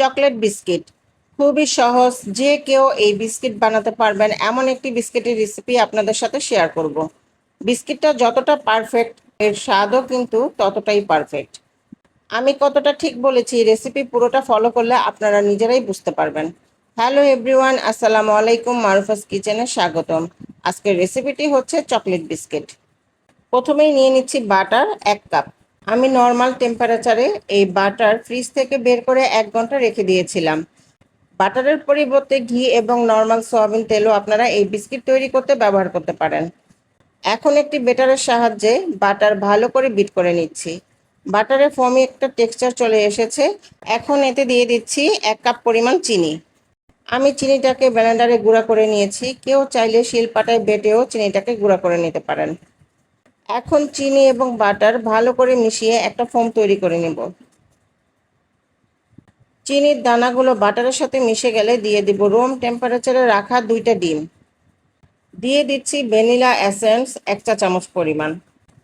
Chocolate biscuit. খুবই সহজ, যে কেউ এই বিস্কিট বানাতে পারবেন, এমন একটি বিস্কিটের রেসিপি আপনাদের সাথে শেয়ার করব। বিস্কিটটা যতটা পারফেক্ট এর স্বাদও কিন্তু ততটাই পারফেক্ট আমি কতটা ঠিক বলেছি রেসিপি পুরোটা ফলো করলে আপনারা নিজেরাই বুঝতে পারবেন। হ্যালো এভরিওয়ান আসসালামু আলাইকুম, মারুফাস কিচেনে স্বাগতম। আজকের রেসিপিটি হচ্ছে চকলেট বিস্কিট। প্রথমেই নিয়ে নিচ্ছি বাটার এক কাপ। আমি নর্মাল টেম্পারেচারে এই বাটার ফ্রিজ থেকে বের করে এক ঘণ্টা রেখে দিয়েছিলাম। বাটারের পরিবর্তে ঘি এবং নর্মাল সয়াবিন তেলও আপনারা এই বিস্কিট তৈরি করতে ব্যবহার করতে পারেন। এখন একটি বেটারের সাহায্যে বাটার ভালো করে বিট করে নিচ্ছি। বাটারে ফমি একটা টেক্সচার চলে এসেছে। এখন এতে দিয়ে দিচ্ছি এক কাপ পরিমাণ চিনি। আমি চিনিটাকে ব্লেন্ডারে গুঁড়া করে নিয়েছি। কেউ চাইলে শিলপাটায় বেটেও চিনিটাকে গুঁড়া করে নিতে পারেন। এখন চিনি এবং বাটার ভালো করে মিশিয়ে একটা ফোম তৈরি করে নেব। চিনির দানাগুলো বাটারের সাথে মিশে গেলে দিয়ে দিব রুম টেম্পারেচারে রাখা দুইটা ডিম। দিয়ে দিচ্ছি ভ্যানিলা এসেন্স এক চা চামচ পরিমাণ।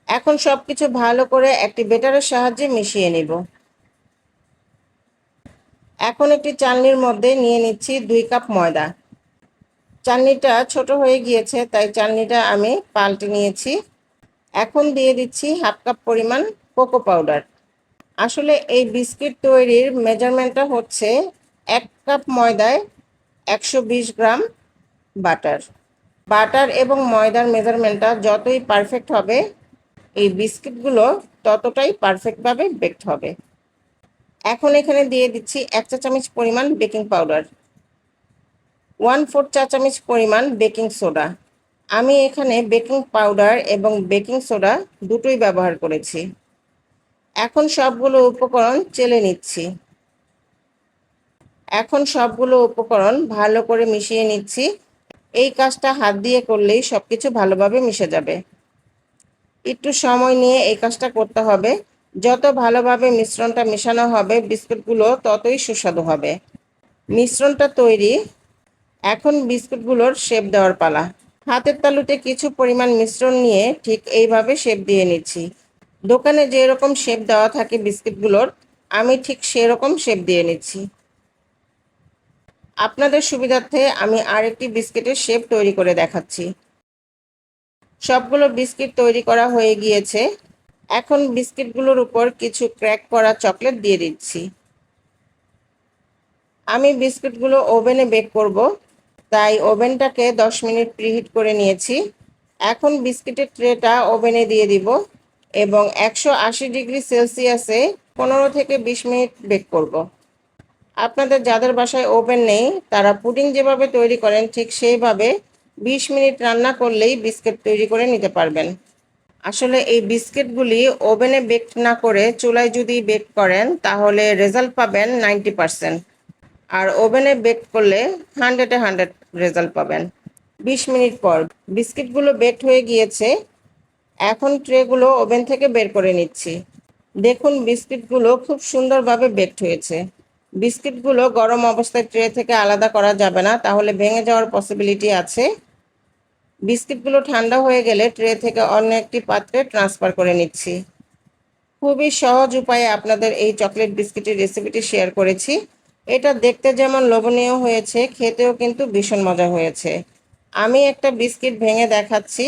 এখন সব কিছু ভালো করে একটি বেটারের সাহায্যে মিশিয়ে নিব। এখন একটি চালনির মধ্যে নিয়ে নিচ্ছি দুই কাপ ময়দা। চালনিটা ছোট হয়ে গিয়েছে, তাই চালনিটা আমি পাল্টে নিয়েছি। এখন দিয়ে দিচ্ছি হাফ কাপ পরিমাণ কোকো পাউডার। আসলে এই বিস্কিট তৈরির মেজারমেন্টটা হচ্ছে এক কাপ ময়দায় একশো বিশ গ্রাম বাটার। বাটার এবং ময়দার মেজারমেন্টটা যতই পারফেক্ট হবে, এই বিস্কিটগুলো ততটাই পারফেক্টভাবে বেকড হবে। এখন এখানে দিয়ে দিচ্ছি এক চা চামচ পরিমাণ বেকিং পাউডার। ওয়ান ফোর চা চামচ পরিমাণ বেকিং সোডা। আমি এখানে বেকিং পাউডার এবং বেকিং সোডা দুটোই ব্যবহার করেছি। এখন সবগুলো উপকরণ চেলে নিচ্ছি। এখন সবগুলো উপকরণ ভালো করে মিশিয়ে নিচ্ছি। এই কাজটা হাত দিয়ে করলেই সব কিছু ভালোভাবে মিশে যাবে। একটু সময় নিয়ে এই কাজটা করতে হবে। যত ভালোভাবে মিশ্রণটা মেশানো হবে, বিস্কুটগুলো ততই সুস্বাদু হবে। মিশ্রণটা তৈরি। এখন বিস্কুটগুলোর শেপ দেওয়ার পালা। হাতের তালুতে কিছু পরিমাণ মিশ্রণ নিয়ে ঠিক এইভাবে শেপ দিয়ে নিচ্ছি। দোকানে যেরকম শেপ দেওয়া থাকে বিস্কিটগুলোর, আমি ঠিক সেরকম শেপ দিয়ে নিচ্ছি। আপনাদের সুবিধার্থে আমি আরেকটি বিস্কিটের শেপ তৈরি করে দেখাচ্ছি। সবগুলো বিস্কিট তৈরি করা হয়ে গিয়েছে। এখন বিস্কিটগুলোর উপর কিছু ক্র্যাক করা চকলেট দিয়ে দিচ্ছি। আমি বিস্কিটগুলো ওভেনে বেক করব। তাই ওভেনটাকে 10 মিনিট প্রিহিট করে নিয়েছি। এখন বিস্কিটের ট্রেটা ওভেনে দিয়ে দিব এবং একশো আশি ডিগ্রি সেলসিয়াসে পনেরো থেকে বিশ মিনিট বেক করব। আপনাদের যাদের বাসায় ওভেন নেই, তারা পুডিং যেভাবে তৈরি করেন, ঠিক সেইভাবে বিশ মিনিট রান্না করলেই বিস্কিট তৈরি করে নিতে পারবেন। আসলে এই বিস্কিটগুলি ওভেনে বেক না করে চুলায় যদি বেক করেন, তাহলে রেজাল্ট পাবেন নাইনটি পারসেন্ট। আর ওভেনে বেক করলে হান্ড্রেডে হান্ড্রেড রেজাল্ট পাবেন। বিশ মিনিট পর বিস্কিটগুলো বেক হয়ে গিয়েছে। এখন ট্রেগুলো ওভেন থেকে বের করে নিচ্ছি। দেখুন বিস্কিটগুলো খুব সুন্দরভাবে বেকড হয়েছে। বিস্কিটগুলো গরম অবস্থায় ট্রে থেকে আলাদা করা যাবে না, তাহলে ভেঙে যাওয়ার পসিবিলিটি আছে। বিস্কিটগুলো ঠান্ডা হয়ে গেলে ট্রে থেকে অন্য একটি পাত্রে ট্রান্সফার করে নিচ্ছি। খুবই সহজ উপায়ে আপনাদের এই চকলেট বিস্কিটের রেসিপিটি শেয়ার করেছি। এটা দেখতে যেমন লোভনীয় হয়েছে, খেতেও কিন্তু ভীষণ মজা হয়েছে। আমি একটা বিস্কিট ভেঙে দেখাচ্ছি।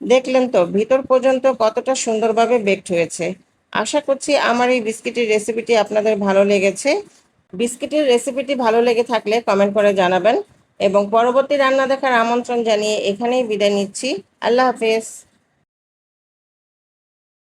দেখলেন তো, ভিতর পর্যন্ত কতটা সুন্দরভাবে বেকড হয়েছে। আশা করছি আমার এই বিস্কিটের রেসিপিটি আপনাদের ভালো লেগেছে। বিস্কিটের রেসিপিটি ভালো লেগে থাকলে কমেন্ট করে জানাবেন। এবং পরবর্তী রান্না দেখার আমন্ত্রণ জানিয়ে এখানেই বিদায় নিচ্ছি। আল্লাহ হাফেজ।